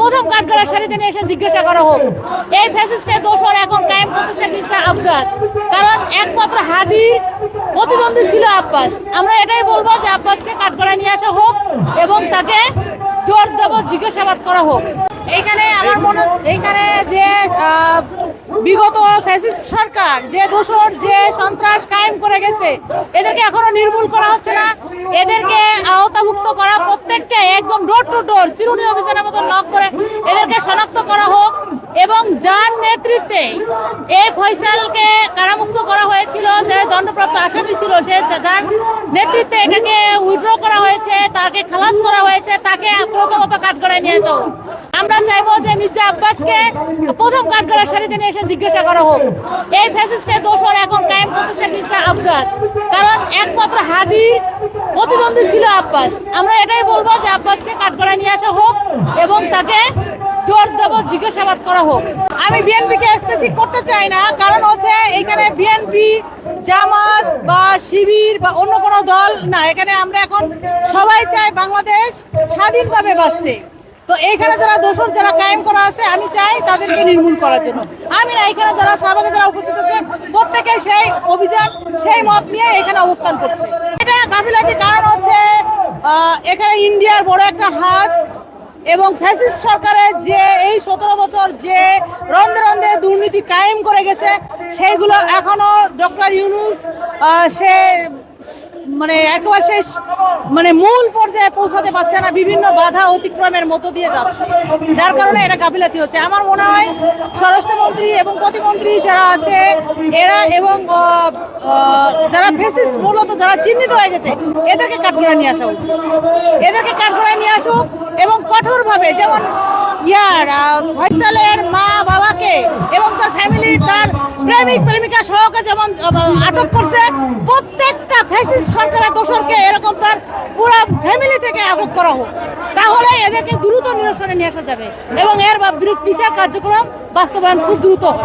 প্রথম কাঠগড়ার সারিতে নিয়ে এসে জিজ্ঞাসা করা হোক। এই ফ্যাসিস্টের দোষর এখন কায়েম করতেছে মির্জা আব্বাস। কারণ একমাত্র হাদির প্রতিদ্বন্দ্বী ছিল আব্বাস। আমরা এটাই বলব যে আব্বাসকে কাঠগড়া নিয়ে আসা হোক এবং তাকে জোর দেব জিজ্ঞাসাবাদ করা হোক। এইখানে আমার মনে এইখানে যে বিগত ফ্যাসিস্ট সরকার, যে দোষর, যে সন্ত্রাস কায়েম করে গেছে, এদেরকে এখনও নির্মূল করা হচ্ছে না। এদেরকে আওতাভুক্ত করা প্রত্যেককে একদম ডোর টু ডোর চিরুনি অভিযানের মতো নক করে এদেরকে শনাক্ত করা হোক। এবং যার নেতৃত্বে এই ফয়সালকে কারামুক্ত করা হয়েছিল, যে দণ্ডপ্রাপ্ত আসামি ছিল, সে যার নেতৃত্বে এটাকে উইথড্র করা হয়েছে, তাকে খালাস করা হয়েছে, তাকে প্রথমত কাঠগড়ায় নিয়ে। আমরা চাইব যে মির্জা আব্বাসকে প্রথম কাঠগড়ার সারিতে নিয়ে এসে জিজ্ঞাসা করা হোক। এই ফ্যাসিস্টের দোষর এখন কায়েম করতেছে মির্জা আব্বাস। কারণ একমাত্র হাদির প্রতিদ্বন্দ্বী ছিল আব্বাস। আমরা এটাই বলব যে আব্বাসকে কাঠগড়ায় নিয়ে আসা হোক এবং তাকে জোর দেব জিজ্ঞাসাবাদ করা হোক। আমি বিএনপিকে স্পেসিফিক করতে চাই না, কারণ এখানে বিএনপি জামাত বা শিবির বা অন্য কোনো দল না। এখানে আমরা এখন সবাই চাই বাংলাদেশ স্বাধীনভাবে বাঁচতে। তো এইখানে যারা দোষর, যারা কায়েম করা আছে, আমি চাই তাদেরকে নির্মূল করার জন্য। আমি না, এখানে যারা সবাইকে যারা উপস্থিত আছে প্রত্যেকে সেই অভিযান, সেই মত নিয়ে এখানে অবস্থান করছে। এটা গাফিলাতি কারণ হচ্ছে এখানে ইন্ডিয়ার বড় একটা হাত এবং ফ্যাসিস্ট সরকারের যে এই সতেরো বছর যে রন্ধে রন্ধে দুর্নীতি কায়েম করে গেছে, সেইগুলো এখনও ডক্টর ইউনুস সে মানে একেবারে শেষ মানে মূল পর্যায়ে পৌঁছাতে পারছে না, বিভিন্ন বাধা অতিক্রমের মধ্য দিয়ে যাচ্ছে। যার কারণে এটা গাফিলাতি হচ্ছে। আমার মনে হয় স্বরাষ্ট্রমন্ত্রী এবং প্রতিমন্ত্রী যারা আছে, এরা এবং যারা ফেসিস্ট, মূলত যারা চিহ্নিত হয়ে গেছে, এদেরকে কাঠগড়ায় নিয়ে আসা উচিত। এদেরকে কাঠগড়ায় নিয়ে আসুক এবং কঠোরভাবে যেমন ইয়ার ফয়সালের মা বাবাকে এবং তার ফ্যামিলি তার প্রেমিক, প্রেমিকা সহকে যেমন আটক করছে প্রত্যেকটা ফ্যাসিস্ট সরকারের দোষরকে এরকম তার পুরো ফ্যামিলি থেকে আটক করা হোক, তাহলে এদেরকে দ্রুত নিরসনে নিয়ে আসা যাবে এবং এর বিচার কার্যক্রম বাস্তবায়ন খুব দ্রুত হবে।